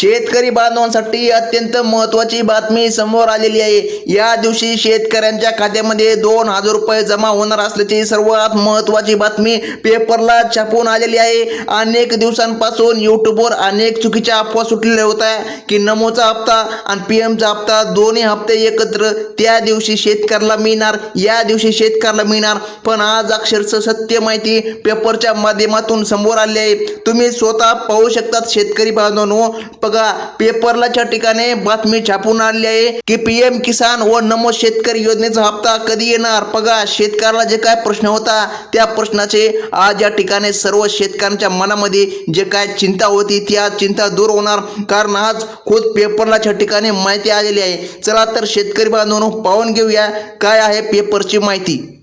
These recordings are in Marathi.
शेतकरी बांधवांसाठी अत्यंत महत्वाची बातमी समोर आलेली आहे. या दिवशी शेतकऱ्यांच्या खात्यामध्ये दोन हजार रुपये जमा होणार असल्याची सर्वात महत्वाची बातमी पेपरला छापून आलेली आहे. अनेक दिवसांपासून युट्यूबवर अनेक चुकीच्या अफवा सुटलेल्या होत्या की नमोचा हप्ता आणि पी एमचा हप्ता दोन्ही हप्ते एकत्र. त्या दिवशी शेतकऱ्याला मिळणार या दिवशी शेतकऱ्याला मिळणार. पण आज अक्षरशः सत्य माहिती पेपरच्या माध्यमातून समोर आली आहे. तुम्ही स्वतः पाहू शकतात शेतकरी बांधवांनो. बघा पेपरलाच्या ठिकाणी बातमी छापून आली आहे की पीएम किसान व नमो शेतकरी योजनेचा हप्ता कधी येणार? बघा शेतकऱ्याला जे काय प्रश्न होता त्या प्रश्नाचे आज या ठिकाणी सर्व शेतकऱ्यांच्या मनामध्ये जे काय चिंता होती त्या चिंता दूर होणार. कारण आज खुद पेपरलाच्या ठिकाणी माहिती आलेली आहे. चला तर शेतकरी बांधवांनो पाहून घेऊया काय आहे पेपरची माहिती.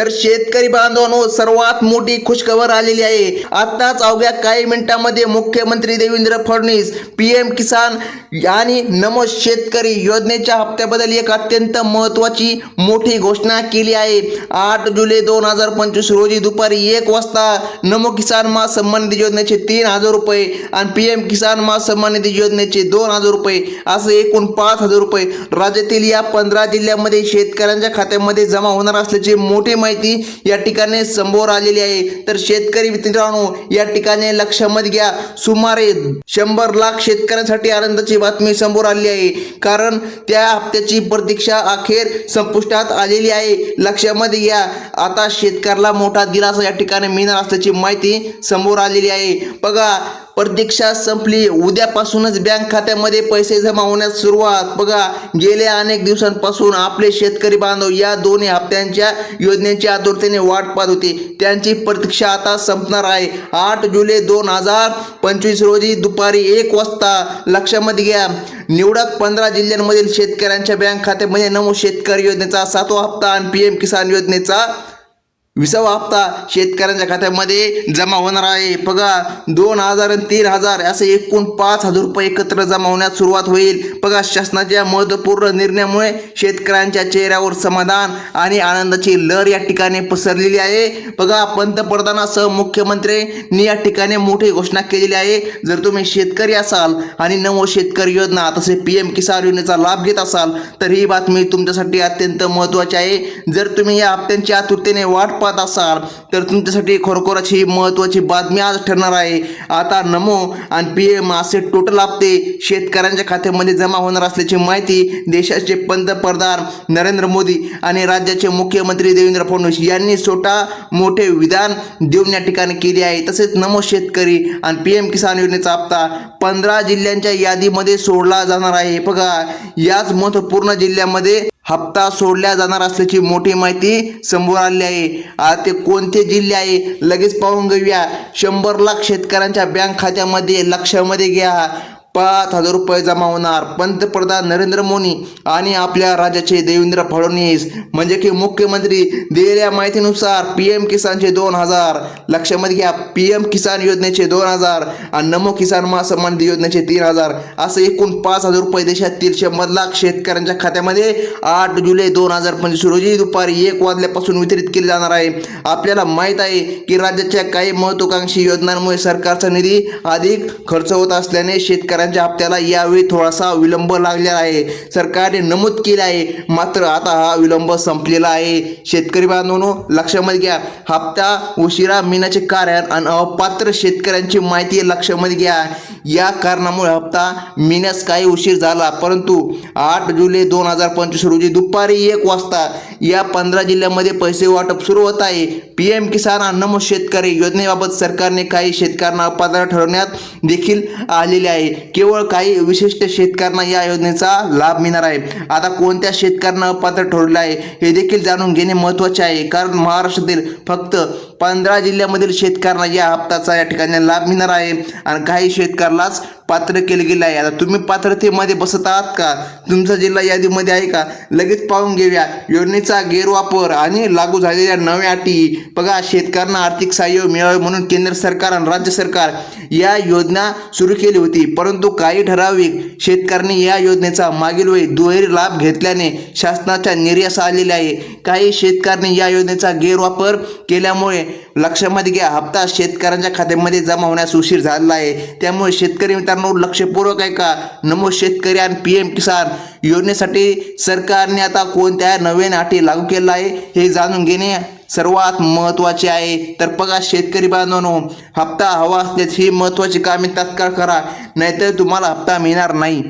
तर शेतकरी बांधवांनो सर्वात मोठी खुशखबर आलेली आहे. आताच अवघ्या काही मिनिटांमध्ये मुख्यमंत्री देवेंद्र फडणवीस पी एम किसान आणि नमो शेतकरी योजनेच्या हप्त्याबद्दल एक अत्यंत महत्त्वाची मोठी घोषणा केली आहे. आठ जुलै दोन हजार पंचवीस रोजी दुपारी एक वाजता नमो किसान मा सन्मान निधी योजनेचे तीन हजार रुपये आणि पी एम किसान मा सन्मान निधी योजनेचे दोन हजार रुपये असं एकूण पाच हजार रुपये राज्यातील या पंधरा जिल्ह्यामध्ये शेतकऱ्यांच्या खात्यामध्ये जमा होणार असल्याचे मोठे माहिती या ठिकाणी समोर आलेली आहे. तर शेतकरी मित्रांनो या ठिकाणी लक्षामध्ये घ्या सुमारे शंभर लाख शेतकऱ्यांसाठी आनंदाची बातमी समोर आली आहे. कारण त्या हप्त्याची प्रतीक्षा अखेर संपुष्टात आलेली आहे. लक्षामध्ये घ्या आता शेतकऱ्याला मोठा दिलासा या ठिकाणी मिळणार असल्याची माहिती समोर आलेली आहे. बघा प्रतीक्षा संपली. उद्यापासूनच बँक खात्यामध्ये पैसे जमा होण्यास सुरुवात. बघा गेल्या अनेक दिवसांपासून आपले शेतकरी बांधव या दोन्ही हप्त्यांच्या योजनेची आतुरतेने वाट पाहत होते. त्यांची प्रतीक्षा आता संपणार आहे. आठ जुलै दोन हजार पंचवीस रोजी दुपारी एक वाजता लक्षामध्ये घ्या. निवडक पंधरा जिल्ह्यांमधील शेतकऱ्यांच्या बँक खात्यामध्ये नमो शेतकरी योजनेचा सातवा हप्ता आणि पी एम किसान योजनेचा विसावा हप्ता शेतकऱ्यांच्या खात्यामध्ये जमा होणार आहे. बघा दोन हजार आणि तीन हजार असे एकूण पाच हजार रुपये एकत्र जमा होण्यास सुरुवात होईल. बघा शासनाच्या महत्त्वपूर्ण निर्णयामुळे शेतकऱ्यांच्या चेहऱ्यावर समाधान आणि आनंदाची लहर या ठिकाणी पसरलेली आहे. बघा पंतप्रधानासह मुख्यमंत्र्यांनी या ठिकाणी मोठी घोषणा केलेली आहे. जर तुम्ही शेतकरी असाल आणि नवो शेतकरी योजना तसे पी एम किसान योजनेचा लाभ घेत असाल तर ही बातमी तुमच्यासाठी अत्यंत महत्त्वाची आहे. जर तुम्ही या हप्त्यांची आतुरतेने वाट पाहत असाल तर तुमच्यासाठी खरोखरच ही महत्त्वाची बातमी आज ठरणार आहे. आता नमो आणि पी एम असे टोटल हप्ते शेतकऱ्यांच्या खात्यामध्ये जमा होणार असल्याची माहिती देशाचे पंतप्रधान नरेंद्र मोदी आणि राज्याचे मुख्यमंत्री देवेंद्र फडणवीस यांनी स्वतः मोठे विधान देऊन या ठिकाणी केले आहे. तसेच नमो शेतकरी आणि पी एम किसान योजनेचा हप्ता पंधरा जिल्ह्यांच्या यादीमध्ये सोडला जाणार आहे. बघा याच महत्त्वपूर्ण जिल्ह्यामध्ये हप्ता सोडल्या जाणार असल्याची मोठी माहिती समोर आली आहे. आता ते कोणते जिल्हे आहे? लगेच पाहून घेऊया. शंभर लाख शेतकऱ्यांच्या बँक खात्यामध्ये लक्षामध्ये घ्या. पाच हजार रुपये जमा होणार. पंतप्रधान नरेंद्र मोदी आणि आपल्या राज्याचे देवेंद्र फडणवीस म्हणजे की मुख्यमंत्री दिलेल्या माहितीनुसार पी एम किसानचे दोन हजार लक्षामध्ये घ्या पी एम किसान योजनेचे दोन हजार आणि नमो किसान महासन्मान योजनेचे तीन हजार. असं एकूण पाच हजार रुपये देशातील शंभर लाख शेतकऱ्यांच्या खात्यामध्ये आठ जुलै दोन हजार पंचवीस रोजी दुपारी एक वाजल्यापासून वितरित केले जाणार आहे. आपल्याला माहीत आहे की राज्याच्या काही महत्वाकांक्षी योजनांमुळे सरकारचा निधी अधिक खर्च होत असल्याने शेतकऱ्यांच्या हप्त्याला यावेळी थोडासा विलंब लागलेला आहे. सरकारने नमूद केले आहे. मात्र आता हा विलंब संपलेला आहे. शेतकरी बांधवांनो लक्षामध्ये घ्या. हप्ता उशिरा मिळण्याचे कारण आणि अपात्र शेतकऱ्यांची माहिती लक्षामध्ये घ्या. या कारणामुळे हप्ता मिळण्यास काही उशीर झाला. परंतु आठ जुलै दोन हजार पंचवीस रोजी दुपारी एक वाजता या पंधरा जिल्ह्यामध्ये पैसे वाटप सुरू होत आहे. पी एम किसान अन्नम शेतकरी योजनेबाबत सरकारने काही शेतकऱ्यांना अपात्र ठरवण्यात देखील आलेले आहे. केवळ काही विशिष्ट शेतकऱ्यांना या योजनेचा लाभ मिळणार आहे. आता कोणत्या शेतकऱ्यांना अपात्र ठरवलं आहे हे देखील जाणून घेणे महत्त्वाचे आहे. कारण महाराष्ट्रातील फक्त पंधरा जिल्ह्यामधील शेतकऱ्यांना या हप्त्याचा या ठिकाणी लाभ मिळणार आहे. आणि काही शेतकऱ्यालाच पात्र केले गेले आहे. आता तुम्ही पात्रतेमध्ये बसत आहात का? तुमचा जिल्हा यादीमध्ये आहे का? लगेच पाहून घेऊया. योजनेचा गैरवापर आणि लागू झालेल्या नव्या अटी. बघा शेतकऱ्यांना आर्थिक सहाय्य मिळावे म्हणून केंद्र सरकार आणि राज्य सरकार या योजना सुरू केली होती. परंतु काही ठराविक शेतकऱ्यांनी या योजनेचा मागील वेळी दुहेरी लाभ घेतल्याने शासनाच्या निर्यास आलेले आहे. काही शेतकऱ्यांनी या योजनेचा गैरवापर केल्यामुळे लक्षामध्ये घ्या हप्ता शेतकऱ्यांच्या खात्यामध्ये जमा होण्यास उशीर झालेला आहे. त्यामुळे शेतकरी मित्रांनो मित्रांनो लक्षपूर्वक आहे का नमो शेतकरी आणि पी एम किसान योजनेसाठी सरकारने आता कोणत्या नवीन अटी लागू केल्या आहे हे जाणून घेणे सर्वात महत्त्वाचे आहे. तर बघा शेतकरी बांधवांनो हप्ता हवा असल्यास ही महत्त्वाची कामे तात्काळ करा नाहीतर तुम्हाला हप्ता मिळणार नाही.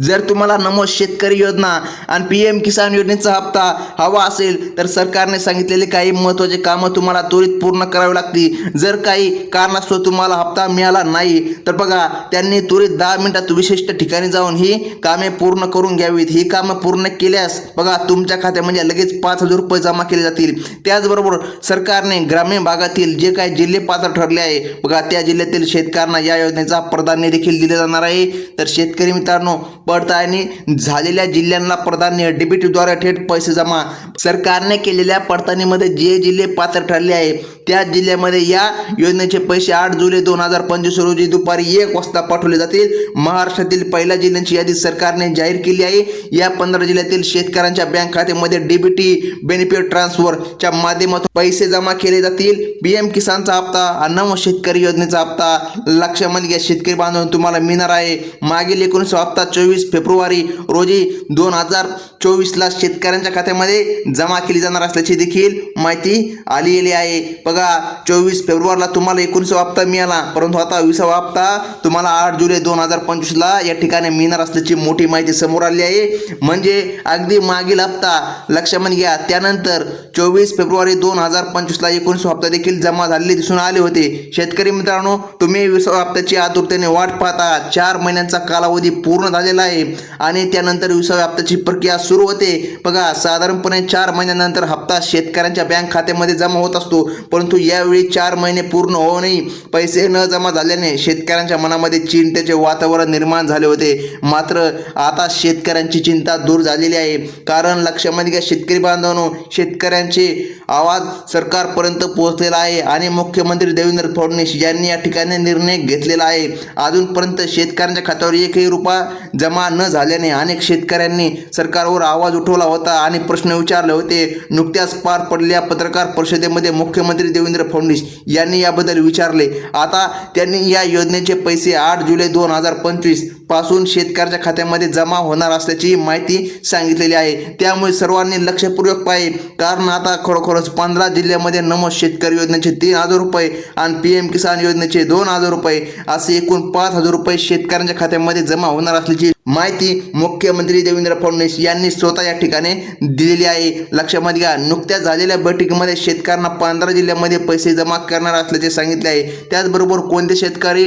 जर तुम्हाला नमो शेतकरी योजना आणि पी एम किसान योजनेचा हप्ता हवा असेल तर सरकारने सांगितलेले काही महत्त्वाचे कामं तुम्हाला त्वरित पूर्ण करावी लागतील. जर काही कारणास्तव तुम्हाला हप्ता मिळाला नाही तर बघा त्यांनी त्वरित दहा मिनिटात विशिष्ट ठिकाणी जाऊन ही कामे पूर्ण करून घ्यावीत. ही कामं पूर्ण केल्यास बघा तुमच्या खात्यामध्ये म्हणजे लगेच पाच हजार रुपये जमा केले जातील. त्याचबरोबर सरकारने ग्रामीण भागातील जे काही जिल्हे पात्र ठरले आहे बघा त्या जिल्ह्यातील शेतकऱ्यांना या योजनेचा प्राधान्य देखील दिले जाणार आहे. तर शेतकरी मित्रांनो पडताळणी झालेल्या जिल्ह्यांना प्राधान्य डीबीटीद्वारे थेट पैसे जमा सरकारने केलेल्या पडताळणीमध्ये जे जिल्हे पात्र ठरले आहे त्या जिल्ह्यामध्ये या योजनेचे पैसे आठ जुलै दोन हजार पंचवीस रोजी दुपारी एक वाजता पाठवले जातील. महाराष्ट्रातील पहिल्या जिल्ह्यांची यादी सरकारने जाहीर केली आहे. या पंधरा जिल्ह्यातील शेतकऱ्यांच्या बँक खात्यामध्ये डीबीटी बेनिफिट ट्रान्सफरच्या माध्यमातून पैसे जमा केले जातील. पीएम किसानचा हप्ता अन्न शेतकरी योजनेचा हप्ता लक्षामध्ये घ्या शेतकरी बांधून तुम्हाला मिळणार आहे. मागील एकोणीस हप्ता चोवीस फेब्रुवारी रोजी दोन हजार चोवीसला शेतकऱ्यांच्या खात्यामध्ये जमा केली जाणार असल्याची देखील माहिती आलेली आहे. बघा चोवीस फेब्रुवारीला तुम्हाला एकोणीसावा हप्ता मिळाला परंतु आता विसावा हप्ता तुम्हाला आठ जुलै दोन हजार पंचवीसला या ठिकाणी मिळणार असल्याची मोठी माहिती समोर आली आहे. म्हणजे अगदी मागील हप्ता लक्षामध्ये घ्या त्यानंतर चोवीस फेब्रुवारी दोन हजार पंचवीसला एकोणीस हप्ता देखील जमा झालेले दिसून आले होते. शेतकरी मित्रांनो तुम्ही विसावा हप्त्याची आतुरतेने वाट पाहता चार महिन्यांचा कालावधी पूर्ण झालेला आहे आणि त्यानंतर विसाव्या हप्त्याची प्रक्रिया सुरू होते. बघा साधारणपणे चार महिन्यानंतर हप्ता शेतकऱ्यांच्या बँक खात्यामध्ये जमा होत असतो. परंतु यावेळी चार महिने पूर्ण होऊनही पैसे न जमा झाल्याने शेतकऱ्यांच्या मनामध्ये चिंतेचे वातावरण निर्माण झाले होते. मात्र आता शेतकऱ्यांची चिंता दूर झालेली आहे. कारण लक्षामध्ये घ्या शेतकरी बांधवांनो शेतकऱ्यांचे आवाज सरकारपर्यंत पोहोचलेला आहे आणि मुख्यमंत्री देवेंद्र फडणवीस यांनी या ठिकाणी निर्णय घेतलेला आहे. अजूनपर्यंत शेतकऱ्यांच्या खात्यावर एकही रुपया जमा जमा न झाल्याने अनेक शेतकऱ्यांनी सरकारवर आवाज उठवला होता आणि प्रश्न विचारले होते. नुकत्याच पार पडलेल्या पत्रकार परिषदेमध्ये मुख्यमंत्री देवेंद्र फडणवीस यांनी याबद्दल विचारले. आता त्यांनी या योजनेचे पैसे आठ जुलै दोन हजार पंचवीसपासून शेतकऱ्याच्या खात्यामध्ये जमा होणार असल्याची माहिती सांगितलेली आहे. त्यामुळे सर्वांनी लक्षपूर्वक पाहिजे कारण आता खरोखरच पंधरा जिल्ह्यामध्ये नमो शेतकरी योजनेचे तीन हजार रुपये आणि पी एम किसान योजनेचे दोन हजार रुपये असे एकूण पाच हजार रुपये शेतकऱ्यांच्या खात्यामध्ये जमा होणार असल्याची माहिती मुख्यमंत्री देवेंद्र फडणवीस यांनी स्वतः या ठिकाणी दिलेली आहे. लक्षामध्ये घ्या नुकत्याच झालेल्या बैठकीमध्ये शेतकऱ्यांना पंधरा जिल्ह्यामध्ये पैसे जमा करणार असल्याचे सांगितले आहे. त्याचबरोबर कोणते शेतकरी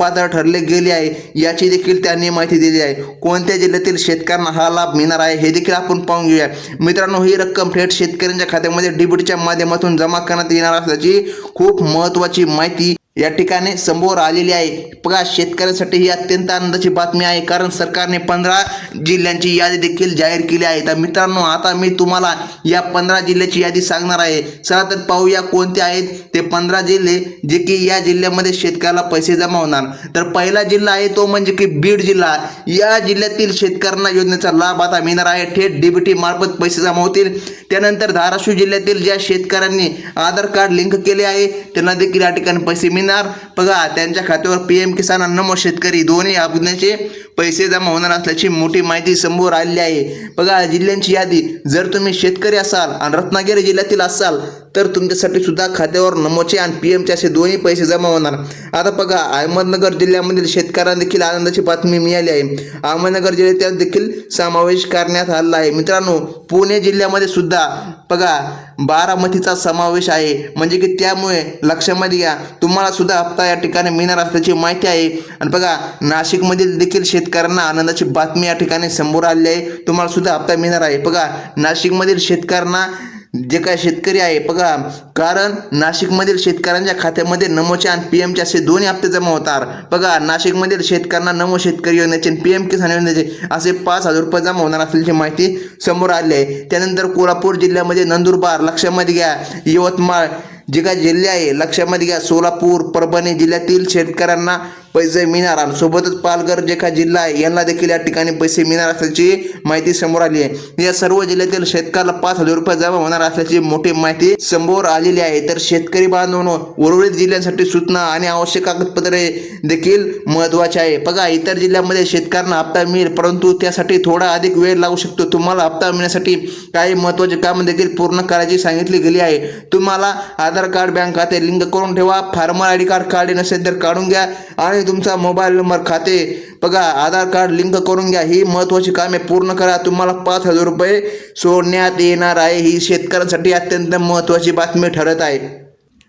पात्र ठरले गेले आहे याची देखील त्यांनी माहिती दिली आहे. कोणत्या जिल्ह्यातील शेतकऱ्यांना हा लाभ मिळणार आहे हे देखील आपण पाहून घेऊया. मित्रांनो ही रक्कम थेट शेतकऱ्यांच्या खात्यामध्ये डीबीटीच्या माध्यमातून जमा करण्यात येणार असल्याची खूप महत्त्वाची माहिती या ठिकाणी समोर आलेली आहे. बघा शेतकऱ्यांसाठी ही अत्यंत आनंदाची बातमी आहे. कारण सरकारने पंधरा जिल्ह्यांची यादी देखील जाहीर केली आहे. तर मित्रांनो आता मी तुम्हाला या पंधरा जिल्ह्याची यादी सांगणार आहे. चला तर पाहूया कोणते आहेत ते पंधरा जिल्हे जे की या जिल्ह्यामध्ये शेतकऱ्याला पैसे जमा होणार. तर पहिला जिल्हा आहे तो म्हणजे की बीड जिल्हा. या जिल्ह्यातील शेतकऱ्यांना योजनेचा लाभ आता मिळणार आहे. थेट डीबीटी मार्फत पैसे जमा होतील. त्यानंतर धाराशिव जिल्ह्यातील ज्या शेतकऱ्यांनी आधार कार्ड लिंक केले आहे त्यांना देखील या ठिकाणी पैसे मिळणार बघा त्यांच्या खात्यावर पी एम किसान आणि शेतकरी दोन्ही योजनेचे पैसे जमा होणार असल्याची मोठी माहिती समोर आलेली आहे. बघा जिल्ह्यांची यादी. जर तुम्ही शेतकरी असाल आणि रत्नागिरी जिल्ह्यातील असाल तर तुमच्यासाठी सुद्धा खात्यावर नमोचे आणि पी एमचे असे दोन्ही पैसे जमा होणार. आता बघा अहमदनगर जिल्ह्यामधील शेतकऱ्यांना देखील आनंदाची बातमी मिळाली आहे. अहमदनगर जिल्ह्यात देखील समावेश करण्यात आलेला आहे. मित्रांनो पुणे जिल्ह्यामध्ये सुद्धा बघा बारामतीचा समावेश आहे. म्हणजे की त्यामुळे लक्षामध्ये घ्या तुम्हाला सुद्धा हप्ता या ठिकाणी मिळणार असल्याची माहिती आहे. आणि बघा नाशिकमधील देखील शेतकऱ्यांना आनंदाची बातमी या ठिकाणी समोर आलेली आहे. तुम्हाला सुद्धा हप्ता मिळणार आहे. बघा नाशिकमधील शेतकऱ्यांना जे काय शेतकरी आहे बघा. कारण नाशिकमधील शेतकऱ्यांच्या खात्यामध्ये नमोचे आणि पी एमचे असे दोन्ही हप्ते जमा होतात. बघा नाशिकमधील शेतकऱ्यांना नमो शेतकरी योजनेचे पी एम किसान योजनेचे असे पाच हजार रुपये जमा होणार असल्याची माहिती समोर आली आहे. त्यानंतर कोल्हापूर जिल्ह्यामध्ये नंदुरबार लक्षामध्ये घ्या. यवतमाळ जे काय जिल्हे आहे लक्षामध्ये घ्या सोलापूर परभणी जिल्ह्यातील शेतकऱ्यांना पैसे मिळणार आणि सोबतच पालघर जे काय जिल्हा आहे यांना देखील या ठिकाणी पैसे मिळणार असल्याची माहिती समोर आली आहे. या सर्व जिल्ह्यातील शेतकऱ्याला पाच हजार रुपये जमा होणार असल्याची मोठी माहिती समोर आलेली आहे. तर शेतकरी बांधवांनो उर्वरित जिल्ह्यांसाठी सूचना आणि आवश्यक कागदपत्रे देखील महत्त्वाचे आहे. बघा इतर जिल्ह्यामध्ये शेतकऱ्यांना हप्ता मिळेल परंतु त्यासाठी थोडा अधिक वेळ लागू शकतो. तुम्हाला हप्ता मिळण्यासाठी काही महत्त्वाचे काम देखील पूर्ण करायची सांगितली गेली आहे. तुम्हाला आधार कार्ड बँक खाते लिंक करून ठेवा. फार्मर आय डी कार्ड काढले नसेल तर काढून घ्या. आणि तुमचा मोबाईल नंबर खाते. बघा आधार कार्ड लिंक करून घ्या. ही महत्त्वाची कामे पूर्ण करा. तुम्हाला पाच हजार रुपये सोडण्यात येणार आहे. ही शेतकऱ्यांसाठी अत्यंत महत्त्वाची बातमी ठरत आहे.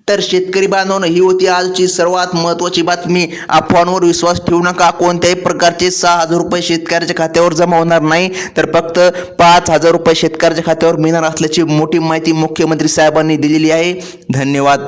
तर शेतकरी बांधवांनो ही होती आजची सर्वात महत्त्वाची बातमी. अफवांवर विश्वास ठेवू नका. कोणत्याही प्रकारचे सहा हजार रुपये शेतकऱ्याच्या खात्यावर जमा होणार नाही. तर फक्त पाच हजार रुपये शेतकऱ्याच्या खात्यावर मिळणार असल्याची मोठी माहिती मुख्यमंत्री साहेबांनी दिलेली आहे. धन्यवाद.